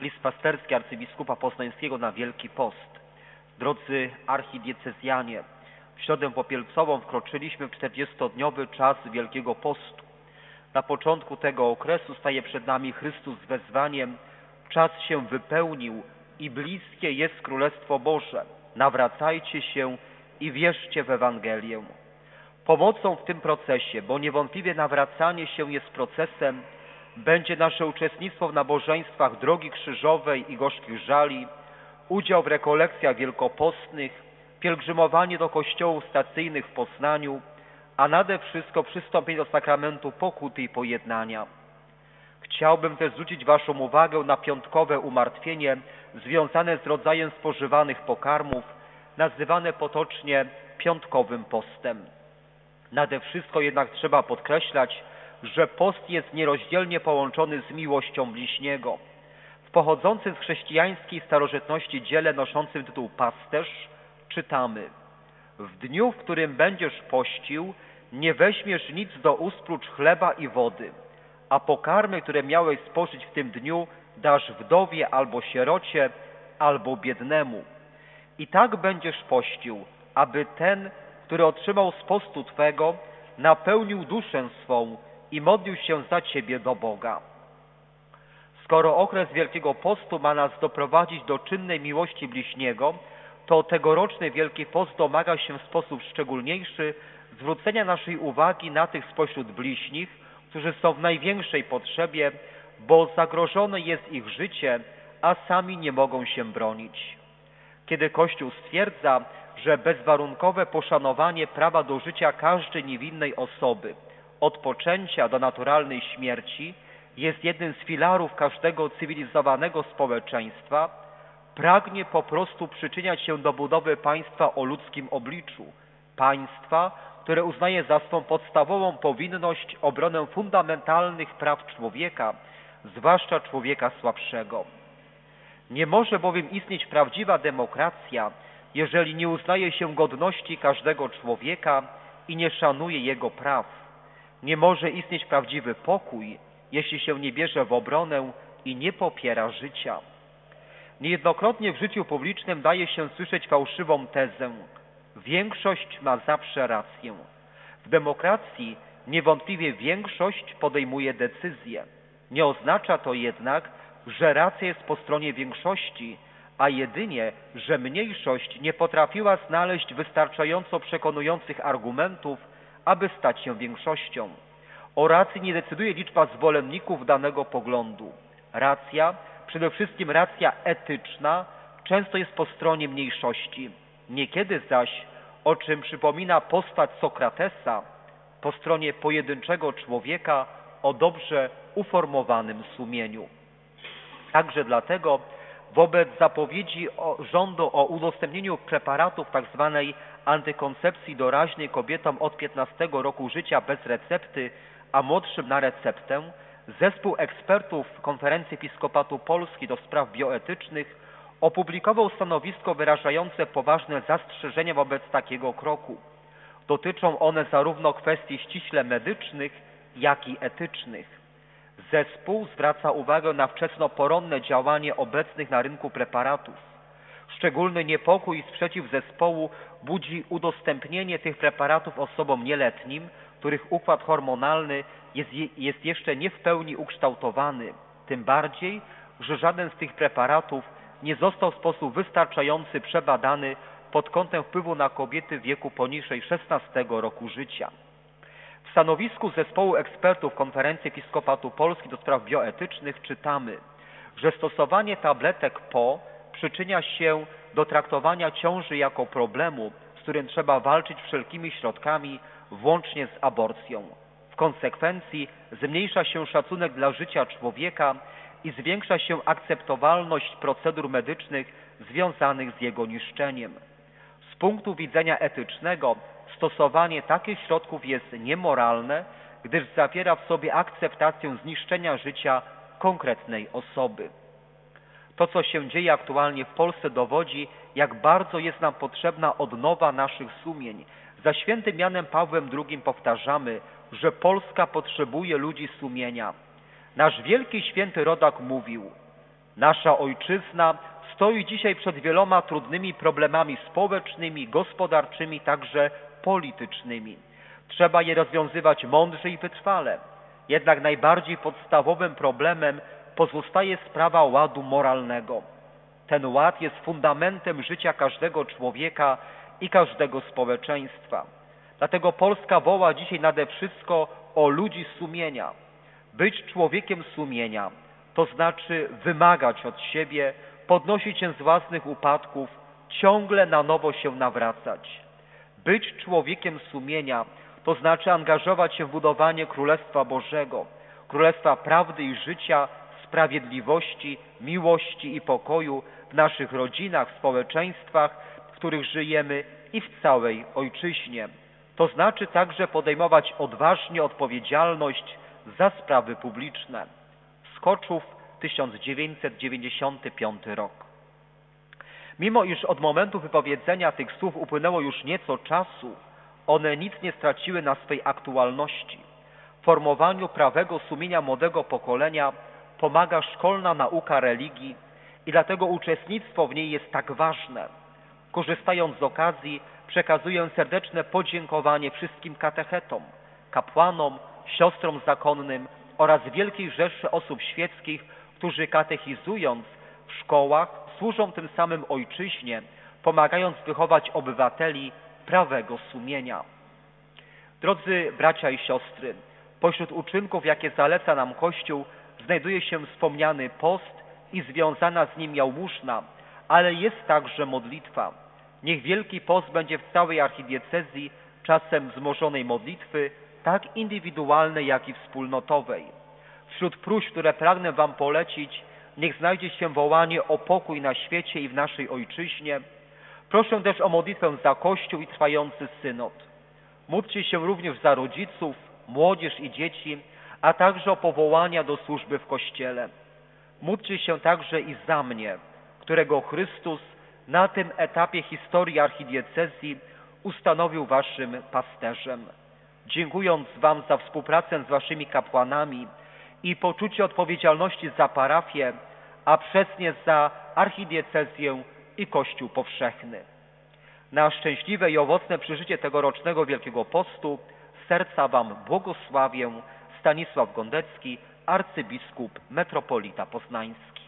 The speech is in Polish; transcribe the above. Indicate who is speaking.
Speaker 1: List pasterski arcybiskupa poznańskiego na Wielki Post. Drodzy archidiecezjanie, w środę popielcową wkroczyliśmy w 40-dniowy czas Wielkiego Postu. Na początku tego okresu staje przed nami Chrystus z wezwaniem czas się wypełnił i bliskie jest Królestwo Boże. Nawracajcie się i wierzcie w Ewangelię. Pomocą w tym procesie, bo niewątpliwie nawracanie się jest procesem, będzie nasze uczestnictwo w nabożeństwach Drogi Krzyżowej i Gorzkich Żali, udział w rekolekcjach wielkopostnych, pielgrzymowanie do kościołów stacyjnych w Poznaniu, a nade wszystko przystąpienie do sakramentu pokuty i pojednania. Chciałbym też zwrócić Waszą uwagę na piątkowe umartwienie związane z rodzajem spożywanych pokarmów, nazywane potocznie piątkowym postem. Nade wszystko jednak trzeba podkreślać, że post jest nierozdzielnie połączony z miłością bliźniego. W pochodzącym z chrześcijańskiej starożytności dziele noszącym tytuł pasterz czytamy W dniu, w którym będziesz pościł, nie weźmiesz nic do ust prócz chleba i wody, a pokarmy, które miałeś spożyć w tym dniu, dasz wdowie albo sierocie, albo biednemu. I tak będziesz pościł, aby ten, który otrzymał z postu Twego, napełnił duszę swą i modlił się za Ciebie do Boga. Skoro okres Wielkiego Postu ma nas doprowadzić do czynnej miłości bliźniego, to tegoroczny Wielki Post domaga się w sposób szczególniejszy zwrócenia naszej uwagi na tych spośród bliźnich, którzy są w największej potrzebie, bo zagrożone jest ich życie, a sami nie mogą się bronić. Kiedy Kościół stwierdza, że bezwarunkowe poszanowanie prawa do życia każdej niewinnej osoby od poczęcia do naturalnej śmierci jest jednym z filarów każdego cywilizowanego społeczeństwa, pragnie po prostu przyczyniać się do budowy państwa o ludzkim obliczu, państwa, które uznaje za swą podstawową powinność obronę fundamentalnych praw człowieka, zwłaszcza człowieka słabszego. Nie może bowiem istnieć prawdziwa demokracja, jeżeli nie uznaje się godności każdego człowieka i nie szanuje jego praw. Nie może istnieć prawdziwy pokój, jeśli się nie bierze w obronę i nie popiera życia. Niejednokrotnie w życiu publicznym daje się słyszeć fałszywą tezę. Większość ma zawsze rację. W demokracji niewątpliwie większość podejmuje decyzje. Nie oznacza to jednak, że racja jest po stronie większości, a jedynie, że mniejszość nie potrafiła znaleźć wystarczająco przekonujących argumentów, aby stać się większością. O racji nie decyduje liczba zwolenników danego poglądu. Racja, przede wszystkim racja etyczna, często jest po stronie mniejszości. Niekiedy zaś, o czym przypomina postać Sokratesa, po stronie pojedynczego człowieka o dobrze uformowanym sumieniu. Także dlatego wobec zapowiedzi rządu o udostępnieniu preparatów tzw. Tak antykoncepcji doraźnej kobietom od 15 roku życia bez recepty, a młodszym na receptę, zespół ekspertów Konferencji Episkopatu Polski do spraw bioetycznych opublikował stanowisko wyrażające poważne zastrzeżenia wobec takiego kroku. Dotyczą one zarówno kwestii ściśle medycznych, jak i etycznych. Zespół zwraca uwagę na wczesnoporonne działanie obecnych na rynku preparatów. Szczególny niepokój i sprzeciw zespołu budzi udostępnienie tych preparatów osobom nieletnim, których układ hormonalny jest, jest jeszcze nie w pełni ukształtowany. Tym bardziej, że żaden z tych preparatów nie został w sposób wystarczający przebadany pod kątem wpływu na kobiety w wieku poniżej 16 roku życia. W stanowisku zespołu ekspertów Konferencji Episkopatu Polski do spraw bioetycznych czytamy, że stosowanie tabletek PO przyczynia się do traktowania ciąży jako problemu, z którym trzeba walczyć wszelkimi środkami, włącznie z aborcją. W konsekwencji zmniejsza się szacunek dla życia człowieka i zwiększa się akceptowalność procedur medycznych związanych z jego niszczeniem. Z punktu widzenia etycznego stosowanie takich środków jest niemoralne, gdyż zawiera w sobie akceptację zniszczenia życia konkretnej osoby. To, co się dzieje aktualnie w Polsce, dowodzi, jak bardzo jest nam potrzebna odnowa naszych sumień. Za świętym Janem Pawłem II powtarzamy, że Polska potrzebuje ludzi sumienia. Nasz wielki święty rodak mówił: Nasza ojczyzna stoi dzisiaj przed wieloma trudnymi problemami społecznymi, gospodarczymi, także politycznymi. Trzeba je rozwiązywać mądrze i wytrwale. Jednak najbardziej podstawowym problemem pozostaje sprawa ładu moralnego. Ten ład jest fundamentem życia każdego człowieka i każdego społeczeństwa. Dlatego Polska woła dzisiaj nade wszystko o ludzi sumienia. Być człowiekiem sumienia to znaczy wymagać od siebie, podnosić się z własnych upadków, ciągle na nowo się nawracać. Być człowiekiem sumienia to znaczy angażować się w budowanie Królestwa Bożego, Królestwa prawdy i życia, sprawiedliwości, miłości i pokoju w naszych rodzinach, społeczeństwach, w których żyjemy i w całej Ojczyźnie. To znaczy także podejmować odważnie odpowiedzialność za sprawy publiczne. Skoczów 1995 rok. Mimo iż od momentu wypowiedzenia tych słów upłynęło już nieco czasu, one nic nie straciły na swej aktualności. Formowaniu prawego sumienia młodego pokolenia pomaga szkolna nauka religii i dlatego uczestnictwo w niej jest tak ważne. Korzystając z okazji, przekazuję serdeczne podziękowanie wszystkim katechetom, kapłanom, siostrom zakonnym oraz wielkiej rzeszy osób świeckich, którzy katechizując w szkołach służą tym samym ojczyźnie, pomagając wychować obywateli prawego sumienia. Drodzy bracia i siostry, pośród uczynków, jakie zaleca nam Kościół, znajduje się wspomniany post i związana z nim jałmużna, ale jest także modlitwa. Niech Wielki Post będzie w całej archidiecezji czasem wzmożonej modlitwy, tak indywidualnej, jak i wspólnotowej. Wśród próśb, które pragnę Wam polecić, niech znajdzie się wołanie o pokój na świecie i w naszej ojczyźnie. Proszę też o modlitwę za Kościół i trwający synod. Módlcie się również za rodziców, młodzież i dzieci, a także o powołania do służby w Kościele. Módlcie się także i za mnie, którego Chrystus na tym etapie historii archidiecezji ustanowił Waszym pasterzem. Dziękując Wam za współpracę z Waszymi kapłanami i poczucie odpowiedzialności za parafię, a przez nie za archidiecezję i Kościół powszechny. Na szczęśliwe i owocne przeżycie tegorocznego Wielkiego Postu serca Wam błogosławię Stanisław Gondecki, arcybiskup metropolita poznański.